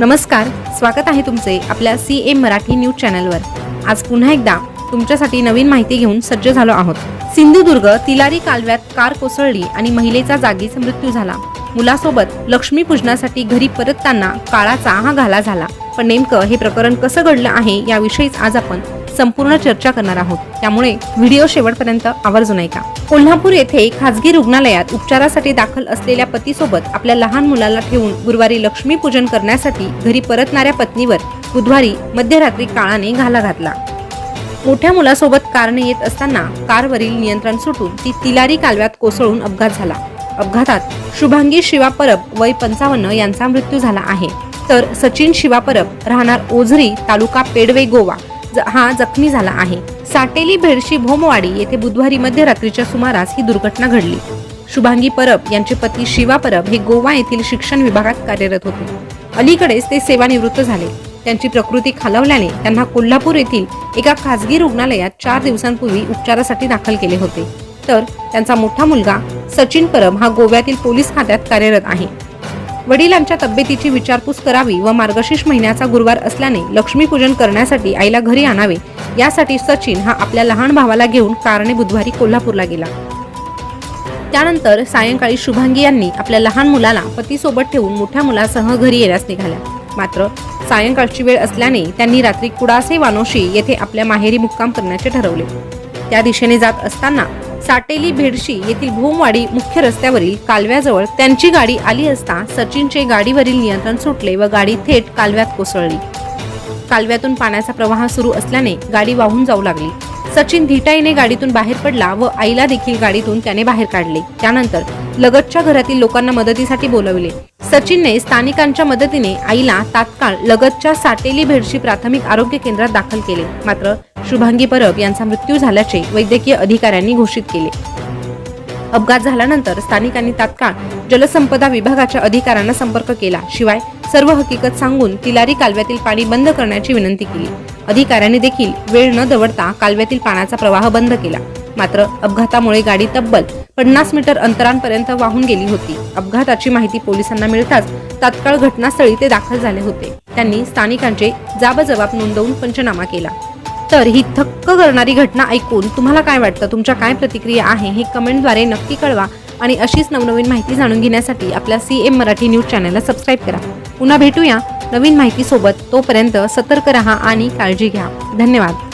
नमस्कार स्वागत आहे तुमचे आपल्या सी एम मराठी न्यूज चॅनलवर. आज पुन्हा एकदा तुमच्यासाठी नवीन माहिती घेऊन सज्ज झालो आहोत. सिंधुदुर्ग तिलारी कालव्यात कार कोसळली आणि महिलेचा जागीच मृत्यू झाला. मुलासोबत लक्ष्मी पूजनासाठी घरी परतताना काळाचा हा घाला झाला. पण नेमकं हे प्रकरण कसं घडलं आहे याविषयीच आज आपण संपूर्ण चर्चा करणार आहोत. त्यामुळे व्हिडिओ शेवटपर्यंत आवर्जून ऐका कोल्हापूर येथे खासगी रुग्णालयात उपचारासाठी दाखल असलेल्या पतीसोबत आपल्या लहान मुलाला ठेवून गुरुवारी लक्ष्मीपूजन करण्यासाठी घरी परतणाऱ्या पत्नीवर बुधवारी मध्यरात्री काळाने घाला घातला. मोठ्या मुलासोबत कारने येत असताना कारवरील नियंत्रण सुटून ती तिलारी कालव्यात कोसळून अपघात झाला. अपघातात शुभांगी शिवा परब वय पंचावन्न यांचा मृत्यू झाला आहे. तर सचिन शिवा परब राहणार ओझरी तालुका पेडवे गोवा. हा जखमी झाला आहे. साटेली भेडशी भोमवाडी येथे बुधवारी मध्यरात्रीच्या सुमारास ही दुर्घटना घडली. शुभांगी परब यांचे पती शिवा परब हे गोवा येथील शिक्षण विभागात कार्यरत होते. अलीकडेच ते सेवानिवृत्त झाले. त्यांची प्रकृती खालावल्याने त्यांना कोल्हापूर येथील एका खासगी रुग्णालयात चार दिवसांपूर्वी उपचारासाठी दाखल केले होते. तर त्यांचा मोठा मुलगा सचिन परब हा गोव्यातील पोलीस खात्यात कार्यरत आहे. वडिलांच्या तब्येतीची विचारपूस करावी व मार्गशीर्ष महिन्याचा गुरुवार असल्याने लक्ष्मीपूजन करण्यासाठी आईला घरी आणावे. यासाठी सचिन हा आपल्या लहान भावाला घेऊन कारणे बुधवारी कोल्हापूरला गेला. त्यानंतर सायंकाळी शुभांगी यांनी आपल्या लहान मुलाला पतीसोबत ठेवून मोठ्या मुलासह घरी येण्यास निघाल्या. मात्र सायंकाळची वेळ असल्याने त्यांनी रात्री कुडासे वानोशी येथे आपल्या माहेरी मुक्काम करण्याचे ठरवले. त्या दिशेने जात असताना साटेली भेडशी येथील भूमवाडी मुख्य रस्त्यावरील कालव्याजवळ त्यांची गाडी आली असता सचिनचे गाडीवरील नियंत्रण सुटले व गाडी थेट कालव्यात कोसळली. कालव्यातून पाण्याचा प्रवाह सुरू असल्याने गाडी वाहून जाऊ लागली. सचिन धिटाईने गाडीतून बाहेर पडला व आईला देखील गाडीतून त्याने बाहेर काढले. त्यानंतर लगतच्या घरातील लोकांना मदतीसाठी बोलवले. सचिनने स्थानिकांच्या मदतीने आईला तात्काळ लगतच्या साटेली भेडशी प्राथमिक आरोग्य केंद्रात दाखल केले. मात्र शुभांगी परब यांचा मृत्यू झाल्याचे वैद्यकीय अधिकाऱ्यांनी घोषित केले. अपघात झाल्यानंतर स्थानिकांनी तात्काळ जलसंपदा विभागाच्या अधिकाऱ्यांना संपर्क केला. शिवाय सर्व हकीकत सांगून तिलारी कालव्यातील पाणी बंद करण्याची विनंती केली. अधिकाऱ्यांनी देखील वेळ न दवडता कालव्यातील पाण्याचा प्रवाह बंद केला. मात्र अपघातामुळे गाडी तब्बल पन्नास मीटर अंतरांपर्यंत वाहून गेली होती. अपघाताची माहिती पोलिसांना मिळताच तात्काळ घटनास्थळी ते दाखल झाले होते. त्यांनी स्थानिकांचे जाबजबाब नोंदवून पंचनामा केला. तर ही थक्क करणारी घटना ऐकून तुम्हाला काय वाटतं? तुमच्या काय प्रतिक्रिया आहे? हे कमेंटद्वारे नक्की कळवा आणि अशीच नवनवीन माहिती जाणून घेण्यासाठी आपल्या सी एम मराठी न्यूज चॅनलला सबस्क्राईब करा. पुन्हा भेटूया नवीन माहितीसोबत. तोपर्यंत सतर्क रहा आणि काळजी घ्या. धन्यवाद.